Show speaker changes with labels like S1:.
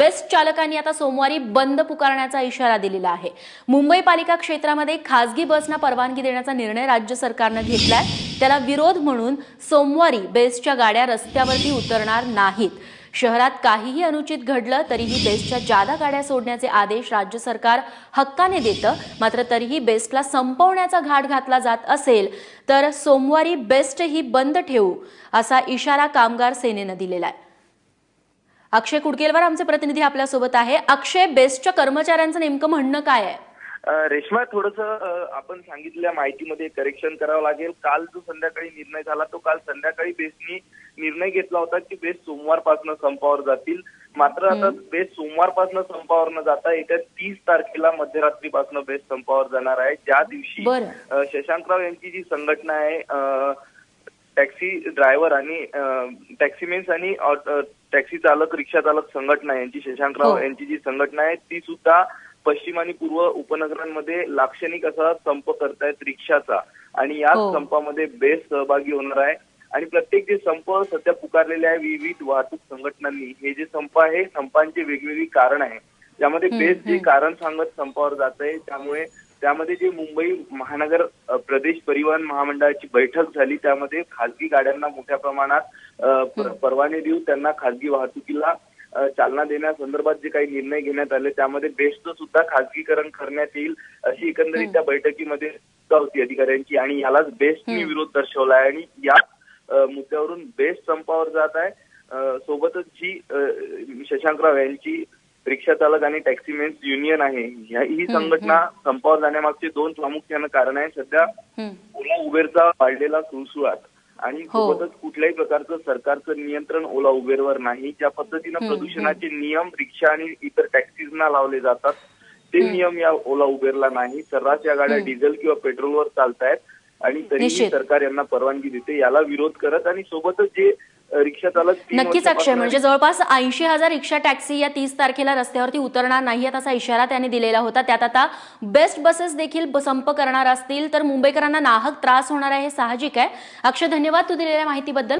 S1: Best चालकांनी आता सोमवारी बंद पुकारण्याचा इशारा दिलेला आहे. मुंबई पालिका क्षेत्रामध्ये खासगी बसना परवानगी देण्याचा निर्णय राज्य सरकारनं घेतलाय. त्याला विरोध म्हणून सोमवारी बेस्टच्या गाड्या रस्त्यावरती उतरणार नाहीत. शहरात काहीही अनुचित घडलं तरीही बेस्टच्या जादा गाड्या सोडण्याचे आदेश राज्य सरकार हक्काने देतं. मात्र तरीही बेस्टला संपवण्याचा घाट घातला जात असेल तर सोमवारी बेस्ट ही बंद ठेवू असा इशारा कामगार सेनेनं दिलेला आहे. अक्षय कुडकेलवर आमचे प्रतिनिधी आपल्यासोबत आहे. अक्षय बेस्टच्या कर्मचाऱ्यांचं नेमकं म्हणणं काय आहे?
S2: रेश्मा थोडस आपण सांगितलेल्या माहितीमध्ये करेक्शन करावं लागेल. काल जो संध्याकाळी निर्णय झाला तो काल संध्याकाळी बेस्टनी निर्णय घेतला होता की बेस्ट सोमवारपासून संपावर जातील. मात्र आता बेस्ट सोमवारपासून संपावर न जाता येत्या तीस तारखेला मध्यरात्रीपासून बेस्ट संपावर जाणार आहे. ज्या दिवशी शशांकराव यांची जी संघटना आहे टॅक्सी ड्रायव्हर आणि टॅक्सीमेन्स आणि ऑ- टॅक्सी चालक रिक्षा चालक संघटना यांची शशांकराव
S1: हो.
S2: यांची जी संघटना आहे ती सुद्धा पश्चिम आणि पूर्व उपनगरांमध्ये लाक्षणिक असा संप करतायत रिक्षाचा आणि याच
S1: हो.
S2: संपामध्ये बेस्ट सहभागी होणार आहे आणि प्रत्येक जे संप सध्या पुकारलेले आहे विविध वाहतूक संघटनांनी हे जे संप आहे संपांची वेगवेगळी कारण आहे त्यामध्ये बेस्ट जे कारण सांगत संपावर जात आहे त्यामुळे त्यामध्ये जे मुंबई महानगर प्रदेश परिवहन महामंडळाची बैठक झाली त्यामध्ये खासगी गाड्यांना मोठ्या प्रमाणात परवाने देऊ त्यांना खासगी वाहतुकीला चालना देण्यासंदर्भात जे काही निर्णय घेण्यात आले त्यामध्ये बेस्टचं सुद्धा खासगीकरण करण्यात येईल अशी एकंदरीत त्या बैठकीमध्ये होती अधिकाऱ्यांची आणि यालाच बेस्टनी विरोध दर्शवला आहे आणि या मुद्द्यावरून बेस्ट संपावर जात आहे. सोबतच जी शशांकराव यांची रिक्षा चालक आणि टॅक्सीमेन्स युनियन आहे. ही संघटना संपावर जाण्यामागचे दोन प्रामुख्यानं कारण आहे. सध्या. ओला उबेरचा वाढलेला सुळसुळाट आणि
S1: हो.
S2: सोबतच कुठल्याही प्रकारचं सरकारचं नियंत्रण ओला उबेरवर नाही. ज्या पद्धतीनं प्रदूषणाचे नियम रिक्षा आणि इतर टॅक्सीजना लावले जातात ते नियम या ओला उबेरला नाही. सर्रास या गाड्या डिझेल किंवा पेट्रोलवर चालतायत आणि तरीही. सरकार यांना परवानगी देते. याला विरोध करत आणि सोबतच जे रिक्षा चालक
S1: नक्कीच अक्षय म्हणजे जवळपास ऐंशी हजार रिक्षा टॅक्सी या तीस तारखेला रस्त्यावरती उतरणार नाहीत असा इशारा त्यांनी दिलेला होता. त्यात आता बेस्ट बसेस देखील संप करणार असतील तर मुंबईकरांना नाहक त्रास होणार आहे हे साहजिक आहे. अक्षय धन्यवाद तू दिलेल्या माहितीबद्दल.